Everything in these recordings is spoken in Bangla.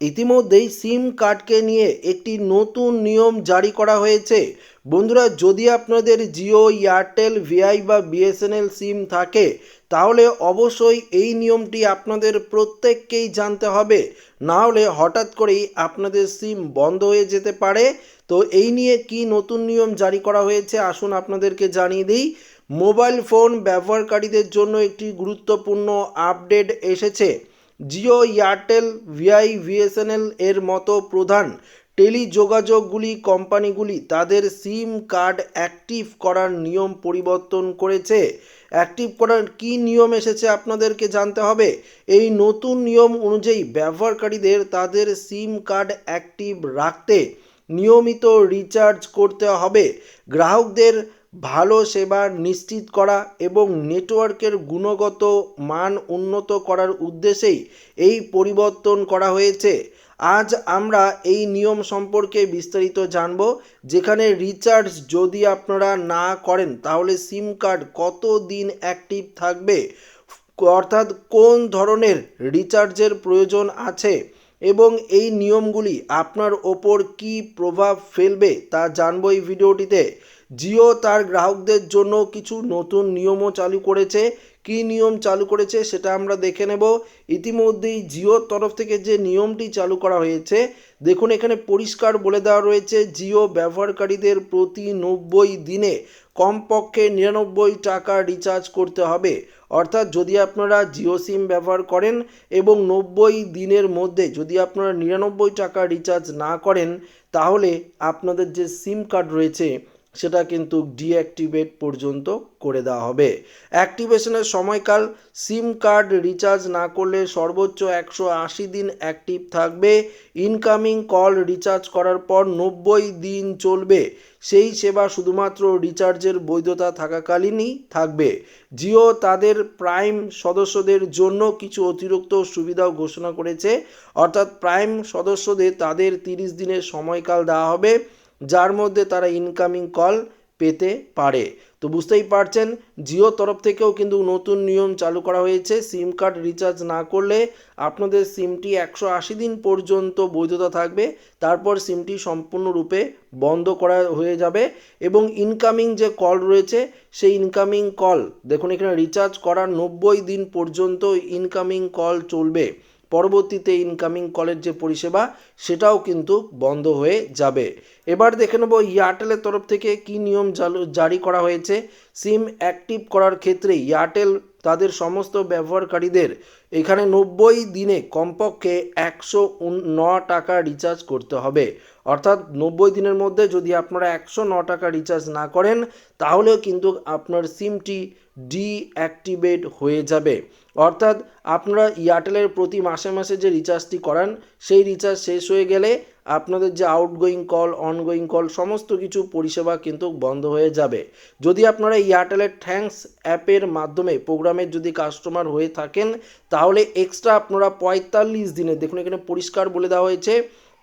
ইতিমধ্যেই সিম কার্ডকে নিয়ে একটি নতুন নিয়ম জারি করা হয়েছে। বন্ধুরা, যদি আপনাদের জিও, এয়ারটেল, ভিআই বা বিএসএনএল সিম থাকে, তাহলে অবশ্যই এই নিয়মটি আপনাদের প্রত্যেককেই জানতে হবে। না হলে হঠাৎ করেই আপনাদের সিম বন্ধ হয়ে যেতে পারে। তো এই নিয়ে কি নতুন নিয়ম জারি করা হয়েছে আসুন আপনাদেরকে জানিয়ে দিই। মোবাইল ফোন ব্যবহারকারীদের জন্য একটি গুরুত্বপূর্ণ আপডেট এসেছে। জিও, এয়ারটেল, ভিআই, ভিএসএনএল এর মতো প্রধান টেলিযোগাযোগগুলি কোম্পানিগুলি তাদের সিম কার্ড অ্যাক্টিভ করার নিয়ম পরিবর্তন করেছে। অ্যাক্টিভ করার কী নিয়ম এসেছে আপনাদেরকে জানতে হবে? এই নতুন নিয়ম অনুযায়ী ব্যবহারকারীদের তাদের সিম কার্ড অ্যাক্টিভ রাখতে নিয়মিত রিচার্জ করতে হবে। গ্রাহকদের ভালো সেবা নিশ্চিত করা এবং নেটওয়ার্কের গুণগত মান উন্নত করার উদ্দেশ্যেই এই পরিবর্তন করা হয়েছে। আজ আমরা এই নিয়ম সম্পর্কে বিস্তারিত জানব, যেখানে রিচার্জ যদি আপনারা না করেন, তাহলে সিম কার্ড কত দিন অ্যাক্টিভ থাকবে? অর্থাৎ কোন ধরনের রিচার্জের প্রয়োজন আছে? এবং এই নিয়মগুলি আপনার ওপর কী প্রভাব ফেলবে তা জানব এই ভিডিওটিতে। জিও তার গ্রাহকদের জন্য কিছু নতুন নিয়মও চালু করেছে। কী নিয়ম চালু করেছে সেটা আমরা দেখে নেব। ইতিমধ্যেই জিওর তরফ থেকে যে নিয়মটি চালু করা হয়েছে, দেখুন এখানে পরিষ্কার বলে দেওয়া রয়েছে, জিও ব্যবহারকারীদের প্রতি নব্বই দিনে কমপক্ষে নিরানব্বই টাকা রিচার্জ করতে হবে। অর্থাৎ যদি আপনারা জিও সিম ব্যবহার করেন এবং নব্বই দিনের মধ্যে যদি আপনারা নিরানব্বই টাকা রিচার্জ না করেন, তাহলে আপনাদের যে সিম কার্ড রয়েছে সেটা কিন্তু ডিঅ্যাক্টিভেট পর্যন্ত করে দেওয়া হবে। অ্যাক্টিভেশনের সময়কাল, সিম কার্ড রিচার্জ না করলে সর্বোচ্চ একশো আশি দিন অ্যাক্টিভ থাকবে। ইনকামিং কল রিচার্জ করার পর নব্বই দিন চলবে। সেই সেবা শুধুমাত্র রিচার্জের বৈধতা থাকাকালীনই থাকবে। জিও তাদের প্রাইম সদস্যদের জন্য কিছু অতিরিক্ত সুবিধাও ঘোষণা করেছে। অর্থাৎ প্রাইম সদস্যদের তাদের তিরিশ দিনের সময়কাল দেওয়া হবে। যার মধ্যে তারা ইনকামিং কল পেতে পারে। তো বুঝতেই পারছেন, জিও তরফ থেকেও কিন্তু নতুন নিয়ম চালু করা হয়েছে। সিম কার্ড রিচার্জ না করলে আপনাদের সিমটি একশো আশি দিন পর্যন্ত বৈধতা থাকবে। তারপর সিমটি সম্পূর্ণরূপে বন্ধ করা হয়ে যাবে এবং ইনকামিং যে কল রয়েছে, সেই ইনকামিং কল দেখুন এখানে রিচার্জ করার নব্বই দিন পর্যন্ত ইনকামিং কল চলবে। পরবর্তীতে ইনকামিং কলের যে পরিষেবা, সেটাও কিন্তু বন্ধ হয়ে যাবে। এবার দেখে নেব এয়ারটেলের তরফ থেকে কি নিয়ম জারি করা হয়েছে। সিম অ্যাক্টিভ করার ক্ষেত্রে এয়ারটেল তাদের সমস্ত ব্যবহারকারীদের এখানে নব্বই দিনে কমপক্ষে একশো ন টাকা রিচার্জ করতে হবে। অর্থাৎ নব্বই দিনের মধ্যে যদি আপনারা একশো ন টাকা রিচার্জ না করেন, তাহলেও কিন্তু আপনার সিমটি ডিঅ্যাক্টিভেট হয়ে যাবে। অর্থাৎ আপনারা এয়ারটেলের প্রতি মাসে মাসে যে রিচার্জটি করান, সেই রিচার্জ শেষ হয়ে গেলে আপনাদের যে আউটগোয়িং কল অনগোয়িং কল সমস্ত কিছু পরিষেবা কিন্তু বন্ধ হয়ে যাবে। যদি আপনারা এয়ারটেলের থ্যাঙ্কস অ্যাপের মাধ্যমে প্রোগ্রামের যদি কাস্টমার হয়ে থাকেন, তাহলে এক্সট্রা আপনারা পঁয়তাল্লিশ দিনে দেখুন এখানে পরিষ্কার বলে দেওয়া হয়েছে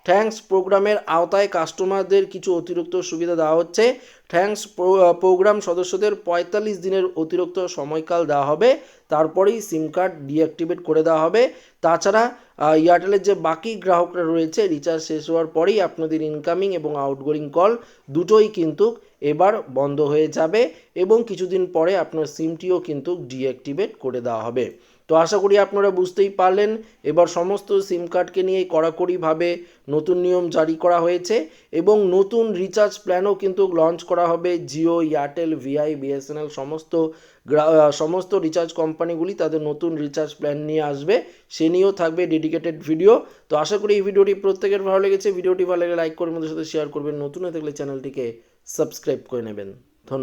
থ্যাঙ্কস প্রোগ্রামের আওতায় কাস্টমারদের কিছু অতিরিক্ত সুবিধা দেওয়া হচ্ছে। থ্যাঙ্কস প্রোগ্রাম সদস্যদের পঁয়তাল্লিশ দিনের অতিরিক্ত সময়কাল দেওয়া হবে। তারপরেই সিম কার্ড ডিঅ্যাক্টিভেট করে দেওয়া হবে। তাছাড়া এয়ারটেলের যে বাকি গ্রাহকরা রয়েছে, রিচার্জ শেষ হওয়ার পরেই আপনাদের ইনকামিং এবং আউটগোয়িং কল দুটোই কিন্তু এবার বন্ধ হয়ে যাবে এবং কিছুদিন পরে আপনার সিমটিও কিন্তু ডিঅ্যাক্টিভেট করে দেওয়া হবে। তো আশা করি আপনারা বুঝতেই পারলেন। এবার সমস্ত সিম কার্ডকে নিয়ে কড়াকড়িভাবে নতুন নিয়ম জারি করা হয়েছে এবং নতুন রিচার্জ প্ল্যানও কিন্তু লঞ্চ করা হবে। জিও, এয়ারটেল, ভিআই, বিএসএনএল সমস্ত সমস্ত রিচার্জ কোম্পানিগুলি তাদের নতুন রিচার্জ প্ল্যান নিয়ে আসবে। সে নিয়েও থাকবে ডেডিকেটেড ভিডিও। তো আশা করি এই ভিডিওটি প্রত্যেকের ভালো লেগেছে। ভিডিওটি ভালো লাগলে লাইক করে আমাদের সাথে শেয়ার করবেন। নতুন হয়ে থাকলে চ্যানেলটিকে সাবস্ক্রাইব করে নেবেন।